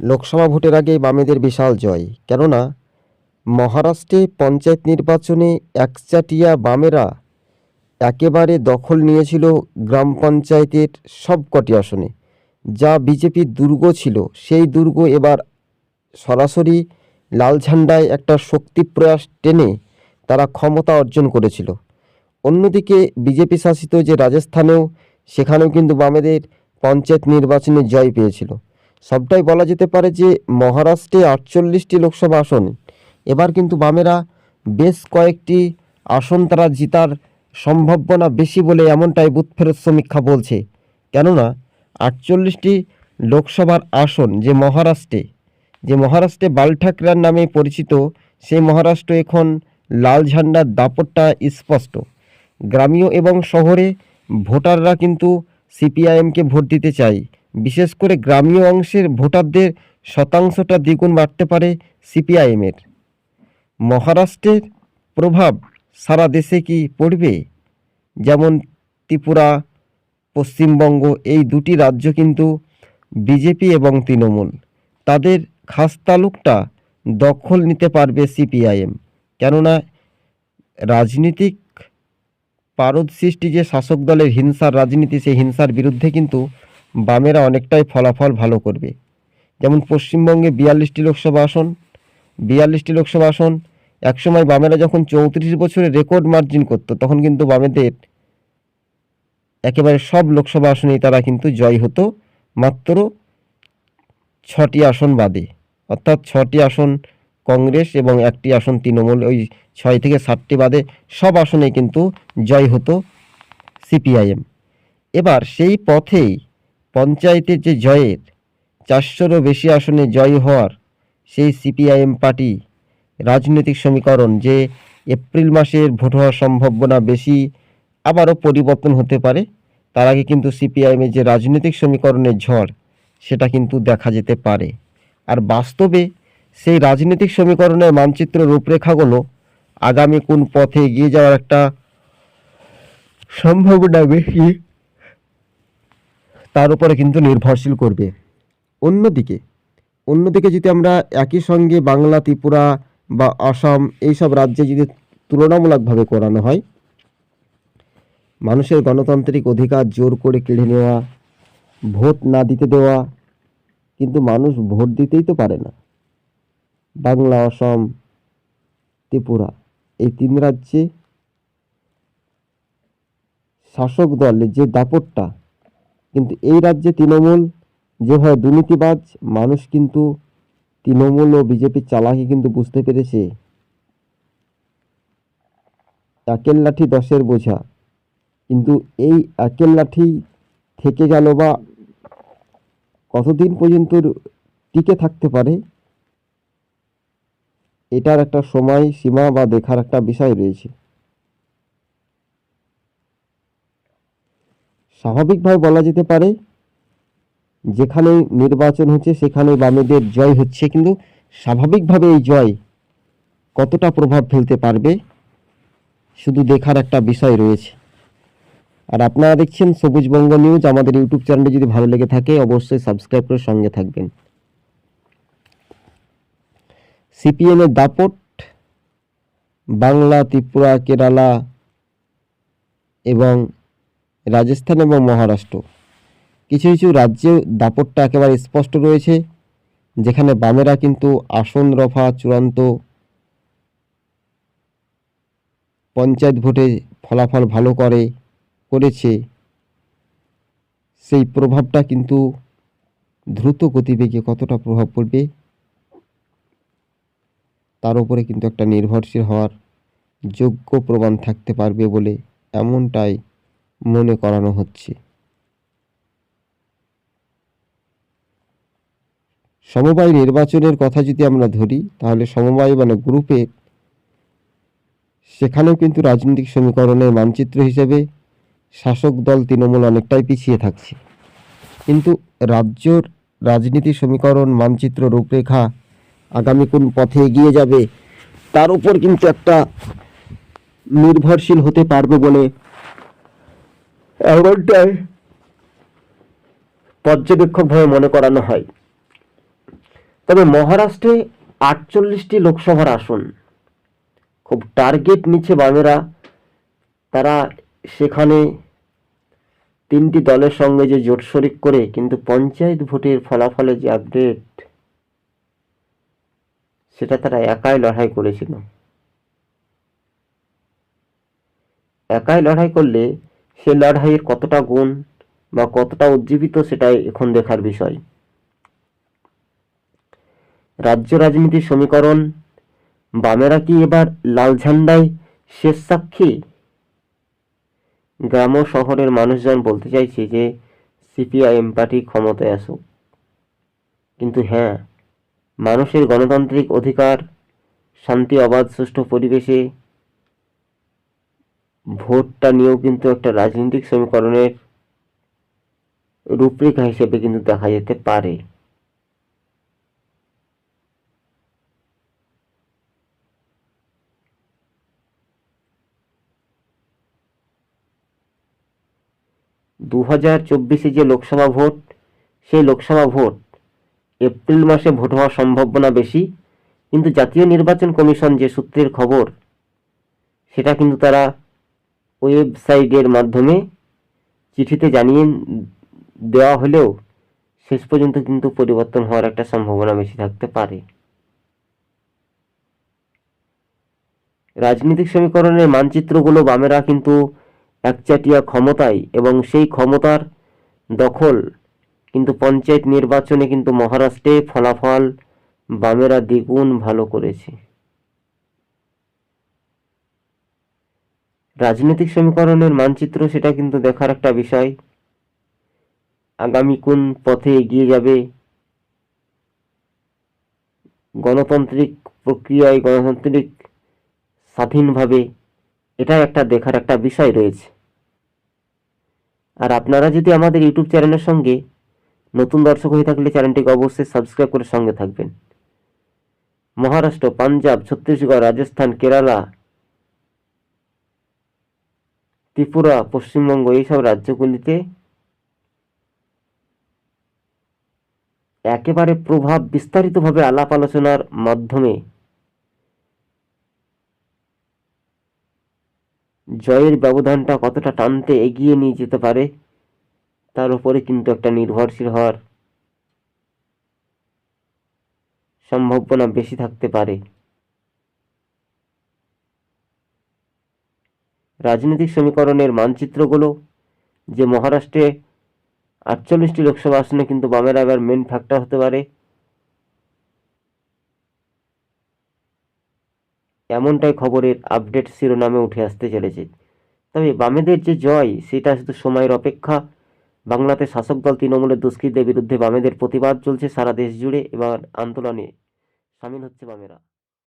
লোকসভা ভোটের আগে বামেদের বিশাল জয়। কেননা, মহারাষ্ট্রে পঞ্চায়েত নির্বাচনে একচাটিয়া বামেরা একেবারে দখল নিয়েছিল গ্রাম পঞ্চায়েতের সবকটি আসনে। যা বিজেপির দুর্গ ছিল। সেই দুর্গ এবার সরাসরি লাল ঝান্ডায় একটা শক্তি প্রয়াস টেনে তারা ক্ষমতা অর্জন করেছিল। অন্যদিকে বিজেপি শাসিত যে রাজস্থানেও, সেখানেও কিন্তু বামেদের পঞ্চায়েত নির্বাচনে জয় পেয়েছিল। সবটাই বলা যেতে পারে যে মহারাষ্ট্রে আটচল্লিশটি লোকসভা আসন। এবার কিন্তু বামেরা বেশ কয়েকটি আসন তারা জিতার সম্ভাবনা বেশি বলে এমনটাই বুথ ফেরত সমীক্ষা বলছে। কেননা, আটচল্লিশটি লোকসভার আসন যে মহারাষ্ট্রে যে মহারাষ্ট্রে বালঠাকরার নামে পরিচিত, সেই মহারাষ্ট্র এখন লাল ঝান্ডার দাপটটা স্পষ্ট। গ্রামীয় এবং শহরে ভোটাররা কিন্তু সিপিআইএমকে ভোট দিতে চায়। বিশেষ করে গ্রামীয় অংশের ভোটারদের শতাংশটা দ্বিগুণ বাড়তে পারে সিপিআইএমের। মহারাষ্ট্রের প্রভাব সারা দেশে কি পড়বে? যেমন ত্রিপুরা, পশ্চিমবঙ্গ, এই দুটি রাজ্য কিন্তু বিজেপি এবং তৃণমূল। তাদের খাস তালুকটা দখল নিতে পারবে সিপিআইএম। কেননা রাজনীতিক পারদ সৃষ্টি যে শাসক দলের হিংসার রাজনীতি, সেই হিংসার বিরুদ্ধে কিন্তু বামেরা অনেকটাই ফলাফল ভালো করবে। যেমন পশ্চিমবঙ্গে বিয়াল্লিশটি লোকসভা আসন, বিয়াল্লিশটি লোকসভা আসন, একসময় বামেরা যখন চৌত্রিশ বছরে রেকর্ড মার্জিন করতো, তখন কিন্তু বামেদের একেবারে সব লোকসভা আসনেই তারা কিন্তু জয় হতো, মাত্র ছটি আসন বাদে। অর্থাৎ ছটি আসন কংগ্রেস এবং একটি আসন তৃণমূল, ওই ছয় থেকে সাতটি বাদে সব আসনেই কিন্তু জয় হতো সিপিআইএম। এবার সেই পথেই পঞ্চায়েতের যে জয়ের, চারশোরও বেশি আসনে জয় হওয়ার সেই সিপিআইএম পার্টি রাজনৈতিক সমীকরণ যে এপ্রিল মাসের ভোট হওয়ার সম্ভাবনা বেশি আবারও পরিবর্তন হতে পারে, তার আগে কিন্তু সিপিআইএমের যে রাজনৈতিক সমীকরণের ঝড়, সেটা কিন্তু দেখা যেতে পারে। আর বাস্তবে সেই রাজনৈতিক সমীকরণের মানচিত্র রূপরেখাগুলো আগামী কোন পথে এগিয়ে যাওয়ার একটা সম্ভাবনা বেশি তার উপরে কিন্তু নির্ভরশীল করবে। অন্যদিকে অন্যদিকে যদি আমরা একই সঙ্গে বাংলা, ত্রিপুরা বা আসাম এইসব রাজ্যে যদি তুলনামূলকভাবে করানো হয়, মানুষের গণতান্ত্রিক অধিকার জোর করে কেড়ে নেওয়া, ভোট না দিতে দেওয়া, কিন্তু মানুষ ভোট দিতেই তো পারে না। বাংলা অসম ত্রিপুরা এই তিন রাজ্যে শাসক দলের যে দাপটটা কিন্তু এই রাজ্যে তৃণমূল যেভাবে দুর্নীতিবাজ, মানুষ কিন্তু তৃণমূল ও বিজেপির চালাকি কিন্তু বুঝতে পেরেছে। একের লাঠি দশের বোঝা। কিন্তু এই একের লাঠি থেকে গেল বা কতদিন পর্যন্ত টিকে থাকতে পারে, এটার একটা সময় সীমা বা দেখার একটা বিষয় রয়েছে। স্বাভাবিকভাবে বলা যেতে পারে যেখানে নির্বাচন হচ্ছে সেখানে বামেদের জয় হচ্ছে, কিন্তু স্বাভাবিকভাবে এই জয় কতটা প্রভাব ফেলতে পারবে শুধু দেখার একটা বিষয় রয়েছে। আর আপনারা দেখছেন সবুজ বঙ্গ নিউজ, আমাদের ইউটিউব চ্যানেলে যদি ভালো লেগে থাকে অবশ্যই সাবস্ক্রাইব করে সঙ্গে থাকবেন। সিপিএমের দাপট, বাংলা, ত্রিপুরা, কেরালা এবং রাজস্থান এবং মহারাষ্ট্র। কিছু কিছু রাজ্যে দাপটটা একেবারে স্পষ্ট রয়েছে, যেখানে বামেরা কিন্তু আসন রফা চূড়ান্ত পঞ্চায়েত ভোটে ফলাফল ভালো করে করেছে। সেই প্রভাবটা কিন্তু দ্রুত গতিবেগে কতটা প্রভাব পড়বে, তার উপরে কিন্তু একটা নির্ভরশীল হওয়ার যোগ্য প্রমাণ থাকতে পারবে বলে এমনটাই মনে করানো হচ্ছে। সমবায় নির্বাচনের কথা যদি আমরা ধরি, তাহলে সমবায় মানে গ্রুপে সেখানেও কিন্তু রাজনৈতিক সমীকরণের মানচিত্র হিসেবে শাসক দল তৃণমূল অনেকটাই পিছিয়ে থাকছে। কিন্তু রাজ্যর রাজনীতি সমীকরণ মানচিত্র রূপরেখা আগামী কোন পথে এগিয়ে যাবে, তার উপর কিন্তু একটা নির্ভরশীল হতে পারবে বলে এমনটাই পর্যবেক্ষকভাবে মনে করানো হয়। তবে মহারাষ্ট্রে আটচল্লিশটি লোকসভার আসন। খুব টার্গেট নিচ্ছে বামেরা। তারা সেখানে তিনটি দলের সঙ্গে যে জোট শরিক করে, কিন্তু পঞ্চায়েত ভোটের ফলাফলে যে আপডেট, সেটা তারা একাই লড়াই করেছিল। একাই লড়াই করলে সে লড়াইয়ের কতটা গুণ বা কতটা উজ্জীবিত সেটাই এখন দেখার বিষয়। রাজ্য রাজনীতির সমীকরণ, বামেরা কি এবার লাল ঝান্ডায় শেষ সাক্ষী? গ্রাম শহরের মানুষজন বলতে চাইছে যে সিপিআইএম পার্টি ক্ষমতায় আসুক। কিন্তু হ্যাঁ মানুষের গণতান্ত্রিক অধিকার, শান্তি, অবাধ, সুষ্ঠু পরিবেশে ভোটটা নিয়েও কিন্তু একটা রাজনৈতিক সমীকরণের রূপরেখা হিসেবে কিন্তু দেখা যেতে পারে। দু হাজার চব্বিশে যে লোকসভা ভোট, সেই লোকসভা ভোট এপ্রিল মাসে ভোট হওয়ার সম্ভাবনা বেশি, কিন্তু জাতীয় নির্বাচন কমিশন যে সূত্রের খবর, সেটা কিন্তু তারা ওয়েবসাইটের মাধ্যমে চিঠিতে জানিয়ে দেওয়া হলেও শেষ পর্যন্ত কিন্তু পরিবর্তন হওয়ার একটা সম্ভাবনা বেশি থাকতে পারে। রাজনৈতিক সমীকরণের মানচিত্রগুলো বামেরা কিন্তু একচাটিয়া ক্ষমতায় এবং সেই ক্ষমতার দখল কিন্তু পঞ্চায়েত নির্বাচনে কিন্তু মহারাষ্ট্রে ফলাফল বামেরা দ্বিগুণ ভালো করেছে। রাজনৈতিক সমীকরণের মানচিত্র সেটা কিন্তু দেখার একটা বিষয়। আগামী কোন পথে এগিয়ে যাবে? গণতান্ত্রিক প্রক্রিয়ায় গণতান্ত্রিক স্বাধীনভাবে এটা একটা দেখার একটা বিষয় রয়েছে। আর আপনারা যদি আমাদের ইউটিউব চ্যানেলের সঙ্গে নতুন দর্শক হয়ে থাকলে চ্যানেলটিকে অবশ্যই সাবস্ক্রাইব করে সঙ্গে থাকবেন। মহারাষ্ট্র, পাঞ্জাব, ছত্তিশগড়, রাজস্থান, কেরালা ত্রিপুরা, পশ্চিমবঙ্গ এইসব রাজ্যগুলিতে একেবারে প্রভাব বিস্তারিতভাবে আলাপ আলোচনার মাধ্যমে জয়ের ব্যবধানটা কতটা টানতে এগিয়ে নিয়ে যেতে পারে, তার উপরে কিন্তু একটা নির্ভরশীল হওয়ার সম্ভাবনা বেশি থাকতে পারে। রাজনৈতিক সমীকরণের মানচিত্রগুলো, যে মহারাষ্ট্রে আটচল্লিশটি লোকসভা আসনে কিন্তু বামেরা এবার মেন ফ্যাক্টর হতে পারে। এমনটাই খবরের আপডেট শিরোনামে উঠে আসতে চলেছে। তবে বামেদের যে জয়, সেটা শুধু সময়ের অপেক্ষা। বাংলাতে শাসক দল তৃণমূলের দুষ্কৃতদের বিরুদ্ধে বামেদের প্রতিবাদ চলছে সারা দেশ জুড়ে। এবার আন্দোলনে সামিল হচ্ছে বামেরা।